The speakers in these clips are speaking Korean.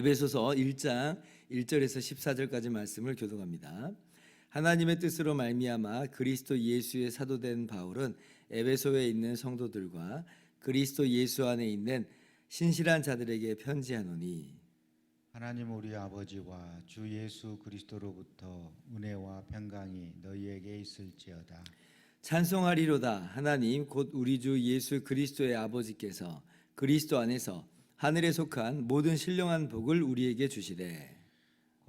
에베소서 1장 1절에서 14절까지 말씀을 교독합니다. 하나님의 뜻으로 말미암아 그리스도 예수의 사도된 바울은 에베소에 있는 성도들과 그리스도 예수 안에 있는 신실한 자들에게 편지하노니. 하나님 우리 아버지와 주 예수 그리스도로부터 은혜와 평강이 너희에게 있을지어다. 찬송하리로다. 하나님 곧 우리 주 예수 그리스도의 아버지께서 그리스도 안에서 하늘에 속한 모든 신령한 복을 우리에게 주시되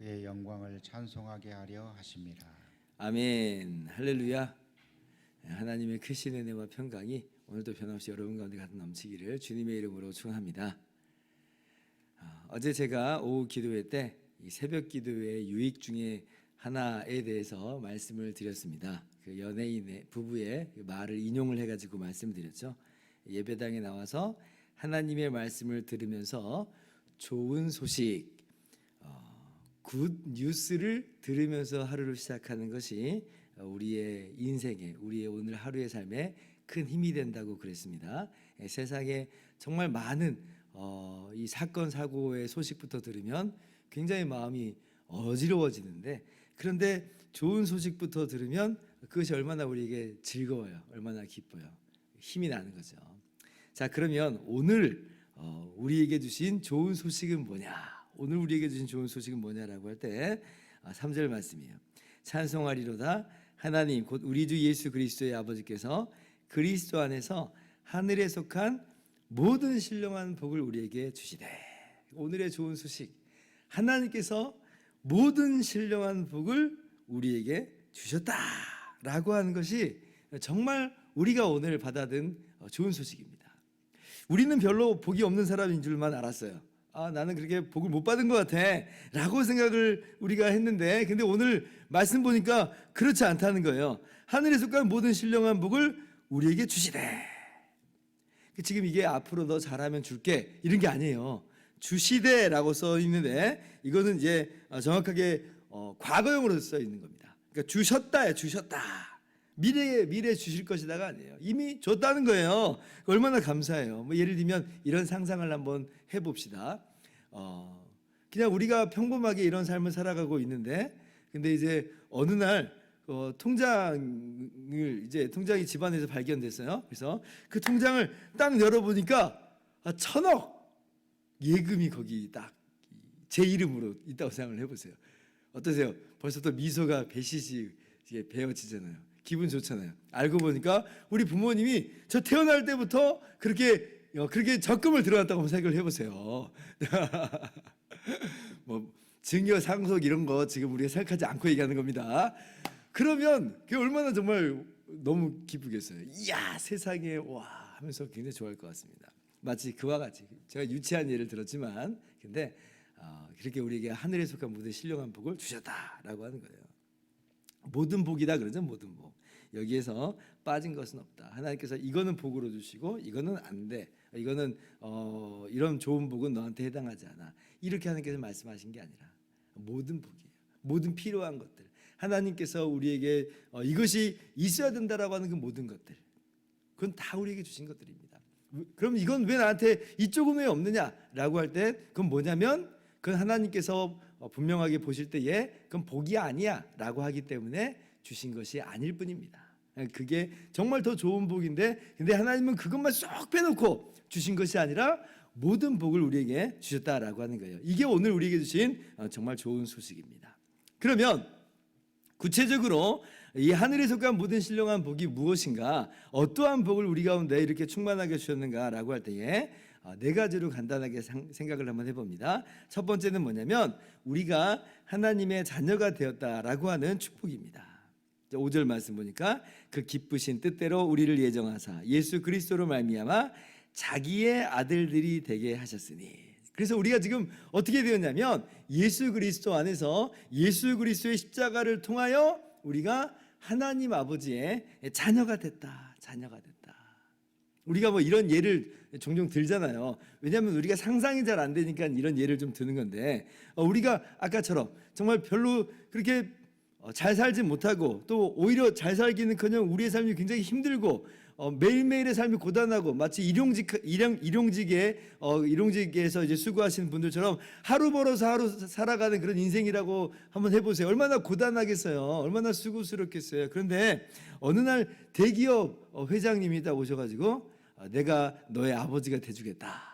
그의 영광을 찬송하게 하려 하심이라. 아멘 할렐루야 하나님의 크신 은혜와 평강이 오늘도 변함없이 여러분 가운데 가득 넘치기를 주님의 이름으로 축원합니다. 아, 어제 제가 오후 기도회 때이 새벽 기도회 유익 중에 하나에 대해서 말씀을 드렸습니다. 그 연예인의 부부의 그 말을 인용을 해가지고 말씀드렸죠. 예배당에 나와서 하나님의 말씀을 들으면서 좋은 소식, 어, 굿 뉴스를 들으면서 하루를 시작하는 것이 우리의 인생에, 우리의 오늘 하루의 삶에 큰 힘이 된다고 그랬습니다. 예, 세상에 정말 많은 어, 이 사건 사고의 소식부터 들으면 굉장히 마음이 어지러워지는데 그런데 좋은 소식부터 들으면 그것이 얼마나 우리에게 즐거워요, 얼마나 기뻐요, 힘이 나는 거죠. 자 그러면 오늘 어, 우리에게 주신 좋은 소식은 뭐냐? 오늘 우리에게 주신 좋은 소식은 뭐냐라고 할 때 3절 말씀이에요. 찬송하리로다 하나님 곧 우리 주 예수 그리스도의 아버지께서 그리스도 안에서 하늘에 속한 모든 신령한 복을 우리에게 주시되 오늘의 좋은 소식 하나님께서 모든 신령한 복을 우리에게 주셨다라고 하는 것이 정말 우리가 오늘 받아든 좋은 소식입니다. 우리는 별로 복이 없는 사람인 줄만 알았어요. 아, 나는 그렇게 복을 못 받은 것 같아. 라고 생각을 우리가 했는데, 근데 오늘 말씀 보니까 그렇지 않다는 거예요. 하늘에 속한 모든 신령한 복을 우리에게 주시되. 지금 이게 앞으로 너 잘하면 줄게. 이런 게 아니에요. 주시되 라고 써 있는데, 이거는 이제 정확하게 어, 과거형으로 써 있는 겁니다. 그러니까 주셨다에 주셨다. 미래에 미래 주실 것이다가 아니에요. 이미 줬다는 거예요. 얼마나 감사해요. 뭐 예를 들면 이런 상상을 한번 해봅시다. 어, 그냥 우리가 평범하게 이런 삶을 살아가고 있는데, 근데 이제 어느 날 어, 통장을 이제 통장이 집안에서 발견됐어요. 그래서 그 통장을 딱 열어보니까 아, 천억 예금이 거기 딱 제 이름으로 있다고 생각을 해보세요. 어떠세요? 벌써 또 미소가 배시시 배어지잖아요. 기분 좋잖아요. 알고 보니까 우리 부모님이 저 태어날 때부터 그렇게 어, 그렇게 적금을 들어갔다고 생각을 해보세요. 뭐 증여 상속 이런 거 지금 우리가 생각하지 않고 얘기하는 겁니다. 그러면 그게 얼마나 정말 너무 기쁘겠어요. 이야 세상에 와 하면서 굉장히 좋아할 것 같습니다. 마치 그와 같이 제가 유치한 예를 들었지만 근데 어, 그렇게 우리에게 하늘에 속한 모든 신령한 복을 주셨다라고 하는 거예요. 모든 복이다 그러죠 모든 복. 여기에서 빠진 것은 없다. 하나님께서 이거는 복으로 주시고 이거는 안 돼. 이거는 어, 이런 좋은 복은 너한테 해당하지 않아. 이렇게 하나님께서 말씀하신 게 아니라 모든 복이에요. 모든 필요한 것들. 하나님께서 우리에게 어, 이것이 있어야 된다라고 하는 그 모든 것들. 그건 다 우리에게 주신 것들입니다. 그럼 이건 왜 나한테 이쪽은 왜 없느냐라고 할 때 그건 뭐냐면 그건 하나님께서 어, 분명하게 보실 때에 그건 복이 아니야라고 하기 때문에 주신 것이 아닐 뿐입니다. 그게 정말 더 좋은 복인데 근데 하나님은 그것만 쏙 빼놓고 주신 것이 아니라 모든 복을 우리에게 주셨다라고 하는 거예요. 이게 오늘 우리에게 주신 어, 정말 좋은 소식입니다. 그러면 구체적으로 이 하늘에 속한 모든 신령한 복이 무엇인가? 어떠한 복을 우리 가운데 이렇게 충만하게 주셨는가라고 할 때에 어, 네 가지로 간단하게 상- 생각을 한번 해봅니다. 첫 번째는 뭐냐면 우리가 하나님의 자녀가 되었다라고 하는 축복입니다. 5절 말씀 보니까 그 기쁘신 뜻대로 우리를 예정하사 예수 그리스도로 말미암아 자기의 아들들이 되게 하셨으니 그래서 우리가 지금 어떻게 되었냐면 예수 그리스도 안에서 예수 그리스도의 십자가를 통하여 우리가 하나님 아버지의 자녀가 됐다. 자녀가 됐다. 우리가 뭐 이런 예를 종종 들잖아요. 왜냐하면 우리가 상상이 잘 안 되니까 이런 예를 좀 드는 건데 어, 우리가 아까처럼 정말 별로 그렇게 어, 잘 살지 못하고 또 오히려 잘 살기는커녕 우리의 삶이 굉장히 힘들고 어, 매일매일의 삶이 고단하고 마치 일용직 일용 일용직에 어, 일용직에서 이제 수고하시는 분들처럼 하루 벌어서 하루 살아가는 그런 인생이라고 한번 해보세요. 얼마나 고단하겠어요. 얼마나 수고스럽겠어요. 그런데 어느 날 대기업 어, 회장님이 딱 오셔가지고 어, 내가 너의 아버지가 돼주겠다.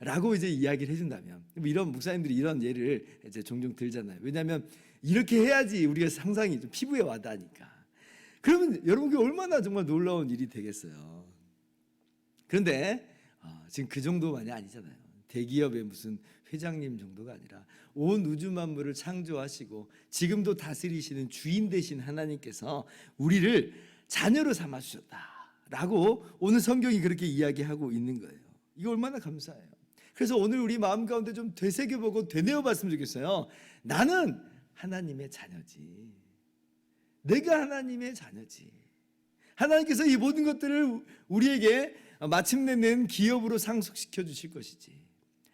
라고 이제 이야기를 해준다면 뭐 이런 목사님들이 이런 예를 이제 종종 들잖아요. 왜냐하면 이렇게 해야지 우리가 상상이 좀 피부에 와닿으니까. 그러면 여러분 그 얼마나 정말 놀라운 일이 되겠어요. 그런데 어, 지금 그 정도만이 아니잖아요. 대기업의 무슨 회장님 정도가 아니라 온 우주 만물을 창조하시고 지금도 다스리시는 주인 되신 하나님께서 우리를 자녀로 삼아 주셨다 라고 오늘 성경이 그렇게 이야기하고 있는 거예요. 이거 얼마나 감사해요. 그래서 오늘 우리 마음 가운데 좀 되새겨보고 되뇌어 봤으면 좋겠어요. 나는 하나님의 자녀지. 내가 하나님의 자녀지. 하나님께서 이 모든 것들을 우리에게 마침내 낸 기업으로 상속시켜 주실 것이지.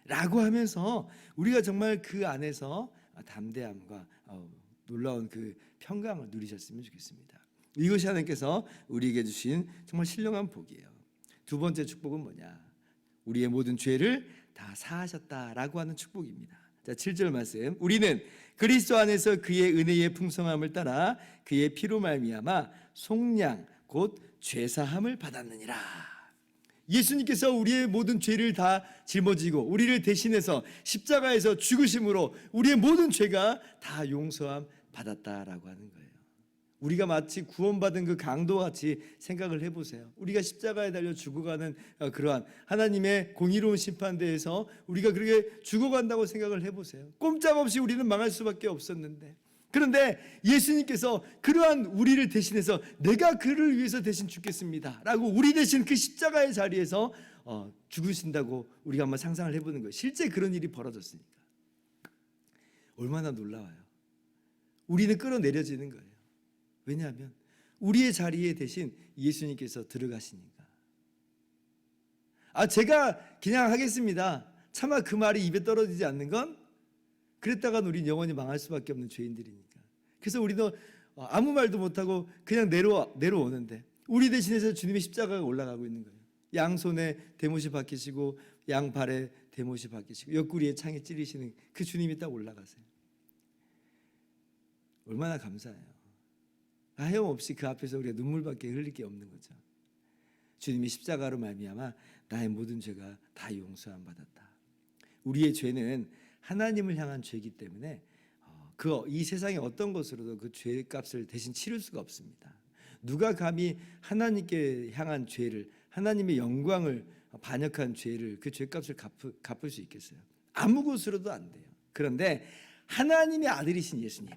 라고 하면서 우리가 정말 그 안에서 담대함과 어, 놀라운 그 평강을 누리셨으면 좋겠습니다. 이것이 하나님께서 우리에게 주신 정말 신령한 복이에요. 두 번째 축복은 뭐냐? 우리의 모든 죄를 다 사하셨다라고 하는 축복입니다. 자, 7절 말씀. 우리는 그리스도 안에서 그의 은혜의 풍성함을 따라 그의 피로 말미암아 속량 곧 죄사함을 받았느니라. 예수님께서 우리의 모든 죄를 다 짊어지고 우리를 대신해서 십자가에서 죽으심으로 우리의 모든 죄가 다 용서함 받았다라고 하는 거예요. 우리가 마치 구원받은 그 강도 같이 생각을 해보세요. 우리가 십자가에 달려 죽어가는 어, 그러한 하나님의 공의로운 심판대에서 우리가 그렇게 죽어간다고 생각을 해보세요. 꼼짝없이 우리는 망할 수밖에 없었는데 그런데 예수님께서 그러한 우리를 대신해서 내가 그를 위해서 대신 죽겠습니다. 라고 우리 대신 그 십자가의 자리에서 어, 죽으신다고 우리가 한번 상상을 해보는 거예요. 실제 그런 일이 벌어졌으니까. 얼마나 놀라워요. 우리는 끌어내려지는 거예요. 왜냐하면 우리의 자리에 대신 예수님께서 들어가시니까. 아, 제가 그냥 하겠습니다. 차마 그 말이 입에 떨어지지 않는 건 그랬다간 우린 영원히 망할 수밖에 없는 죄인들이니까. 그래서 우리도 어, 아무 말도 못하고 그냥 내려, 내려오는데 우리 대신해서 주님의 십자가가 올라가고 있는 거예요. 양손에 대못이 박히시고 양발에 대못이 박히시고 옆구리에 창에 찌르시는 그 주님이 딱 올라가세요. 얼마나 감사해요. 하염없이 그 앞에서 우리가 눈물밖에 흘릴 게 없는 거죠. 주님이 십자가로 말미암아 나의 모든 죄가 다 용서함 받았다. 우리의 죄는 하나님을 향한 죄이기 때문에 그 이 세상의 어떤 것으로도 그 죄값을 대신 치를 수가 없습니다. 누가 감히 하나님께 향한 죄를 하나님의 영광을 반역한 죄를 그 죄값을 갚을, 갚을 수 있겠어요? 아무 것으로도 안 돼요. 그런데 하나님의 아들이신 예수님,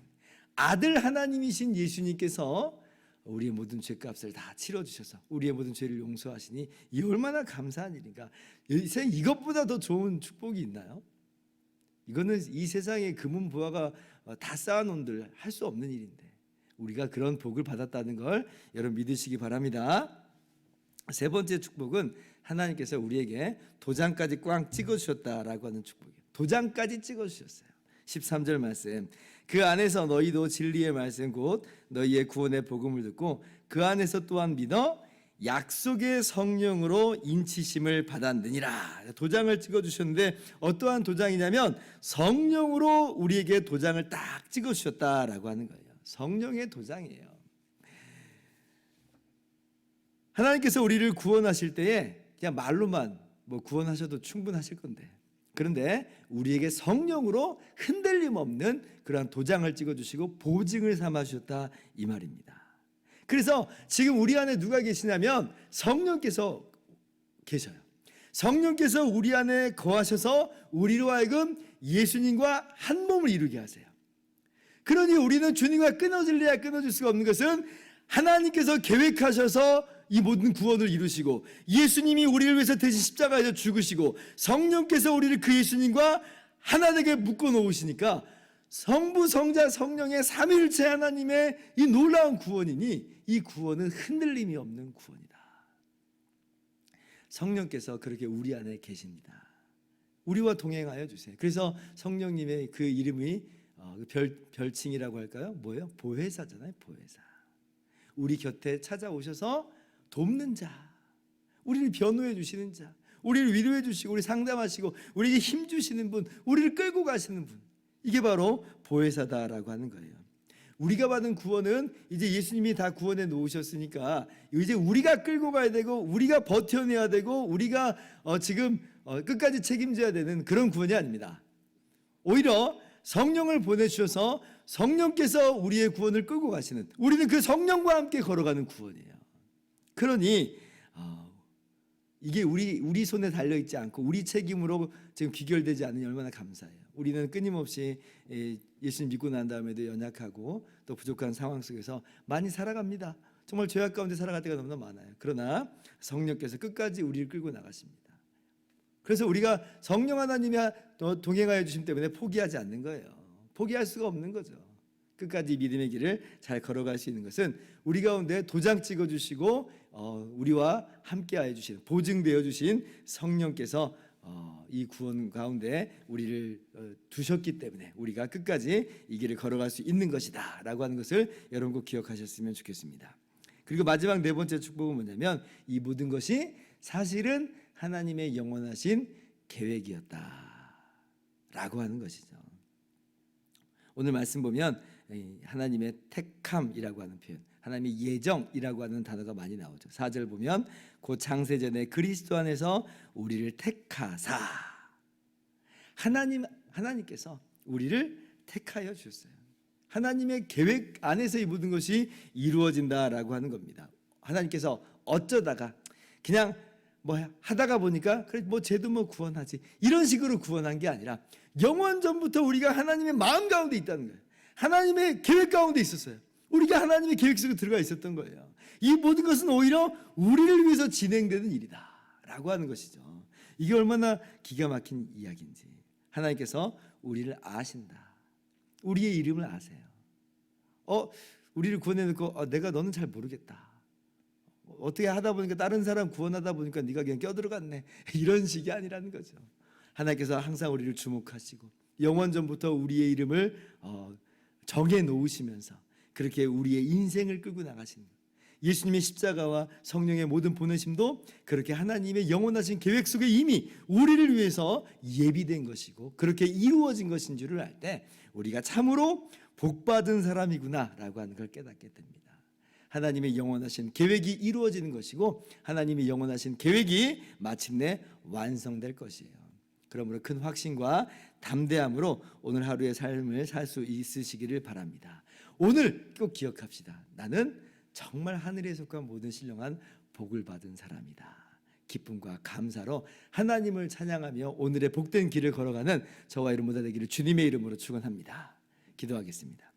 아들 하나님이신 예수님께서 우리의 모든 죄값을 다 치러 주셔서 우리의 모든 죄를 용서하시니 이 얼마나 감사한 일인가. 이 세상 이것보다 더 좋은 축복이 있나요? 이거는 이 세상의 금은 부하가 어, 다 쌓아놓은들 할 수 없는 일인데 우리가 그런 복을 받았다는 걸 여러분 믿으시기 바랍니다. 세 번째 축복은 하나님께서 우리에게 도장까지 꽝 찍어주셨다라고 하는 축복이에요. 도장까지 찍어주셨어요. 13절 말씀 그 안에서 너희도 진리의 말씀 곧 너희의 구원의 복음을 듣고 그 안에서 또한 믿어 약속의 성령으로 인치심을 받았느니라. 도장을 찍어 주셨는데 어떠한 도장이냐면 성령으로 우리에게 도장을 딱 찍어 주셨다라고 하는 거예요. 성령의 도장이에요. 하나님께서 우리를 구원하실 때에 그냥 말로만 뭐 구원하셔도 충분하실 건데 그런데 우리에게 성령으로 흔들림 없는 그러한 도장을 찍어주시고 보증을 삼아 주셨다 이 말입니다. 그래서 지금 우리 안에 누가 계시냐면 성령께서 계셔요. 성령께서 우리 안에 거하셔서 우리로 하여금 예수님과 한 몸을 이루게 하세요. 그러니 우리는 주님과 끊어질래야 끊어질 수가 없는 것은 하나님께서 계획하셔서 이 모든 구원을 이루시고 예수님이 우리를 위해서 대신 십자가에서 죽으시고 성령께서 우리를 그 예수님과 하나 되게 묶어 놓으시니까 성부 성자 성령의 삼위일체 하나님의 이 놀라운 구원이니 이 구원은 흔들림이 없는 구원이다. 성령께서 그렇게 우리 안에 계십니다. 우리와 동행하여 주세요. 그래서 성령님의 그 이름이 어, 그별 별칭이라고 할까요? 뭐예요? 보혜사잖아요. 보혜사. 우리 곁에 찾아오셔서 돕는 자, 우리를 변호해 주시는 자, 우리를 위로해 주시고 우리 상담하시고 우리에게 힘 주시는 분, 우리를 끌고 가시는 분. 이게 바로 보혜사다라고 하는 거예요. 우리가 받은 구원은 이제 예수님이 다 구원해 놓으셨으니까 이제 우리가 끌고 가야 되고 우리가 버텨내야 되고 우리가 어 지금 어 끝까지 책임져야 되는 그런 구원이 아닙니다. 오히려 성령을 보내주셔서 성령께서 우리의 구원을 끌고 가시는 우리는 그 성령과 함께 걸어가는 구원이에요. 그러니 어, 이게 우리 우리 손에 달려 있지 않고 우리 책임으로 지금 귀결되지 않으니 얼마나 감사해요. 우리는 끊임없이 예, 예수님 믿고 난 다음에도 연약하고 또 부족한 상황 속에서 많이 살아갑니다. 정말 죄악 가운데 살아갈 때가 너무나 많아요. 그러나 성령께서 끝까지 우리를 끌고 나가십니다. 그래서 우리가 성령 하나님이 또 동행하여 주심 때문에 포기하지 않는 거예요. 포기할 수가 없는 거죠. 끝까지 믿음의 길을 잘 걸어갈 수 있는 것은 우리 가운데 도장 찍어 주시고 어, 우리와 함께하여 주신 보증되어 주신 성령께서 어, 이 구원 가운데 우리를 어, 두셨기 때문에 우리가 끝까지 이 길을 걸어갈 수 있는 것이다라고 하는 것을 여러분 꼭 기억하셨으면 좋겠습니다. 그리고 마지막 네 번째 축복은 뭐냐면 이 모든 것이 사실은 하나님의 영원하신 계획이었다라고 하는 것이죠. 오늘 말씀 보면 하나님의 택함이라고 하는 표현, 하나님의 예정이라고 하는 단어가 많이 나오죠. 4절 보면 곧 창세전에 그리스도 안에서 우리를 택하사 하나님 하나님께서 우리를 택하여 주셨어요. 하나님의 계획 안에서 이 모든 것이 이루어진다라고 하는 겁니다. 하나님께서 어쩌다가 그냥 뭐 하다가 보니까 그래 뭐 쟤도 뭐 구원하지 이런 식으로 구원한 게 아니라 영원 전부터 우리가 하나님의 마음 가운데 있다는 거예요. 하나님의 계획 가운데 있었어요. 우리가 하나님의 계획 속에 들어가 있었던 거예요. 이 모든 것은 오히려 우리를 위해서 진행되는 일이다 라고 하는 것이죠. 이게 얼마나 기가 막힌 이야기인지 하나님께서 우리를 아신다. 우리의 이름을 아세요. 어, 우리를 구원해놓고 어, 내가 너는 잘 모르겠다. 어떻게 하다 보니까 다른 사람 구원하다 보니까 네가 그냥 껴들어갔네. 이런 식이 아니라는 거죠. 하나님께서 항상 우리를 주목하시고 영원 전부터 우리의 이름을 어, 정해 놓으시면서 그렇게 우리의 인생을 끌고 나가시는 예수님의 십자가와 성령의 모든 보내심도 그렇게 하나님의 영원하신 계획 속에 이미 우리를 위해서 예비된 것이고 그렇게 이루어진 것인 줄을 알 때 우리가 참으로 복받은 사람이구나라고 하는 걸 깨닫게 됩니다. 하나님의 영원하신 계획이 이루어지는 것이고 하나님의 영원하신 계획이 마침내 완성될 것이에요. 그러므로 큰 확신과 담대함으로 오늘 하루의 삶을 살 수 있으시기를 바랍니다. 오늘 꼭 기억합시다. 나는 정말 하늘에 속한 모든 신령한 복을 받은 사람이다. 기쁨과 감사로 하나님을 찬양하며 오늘의 복된 길을 걸어가는 저와 여러분 모두 되기를 주님의 이름으로 축원합니다. 기도하겠습니다.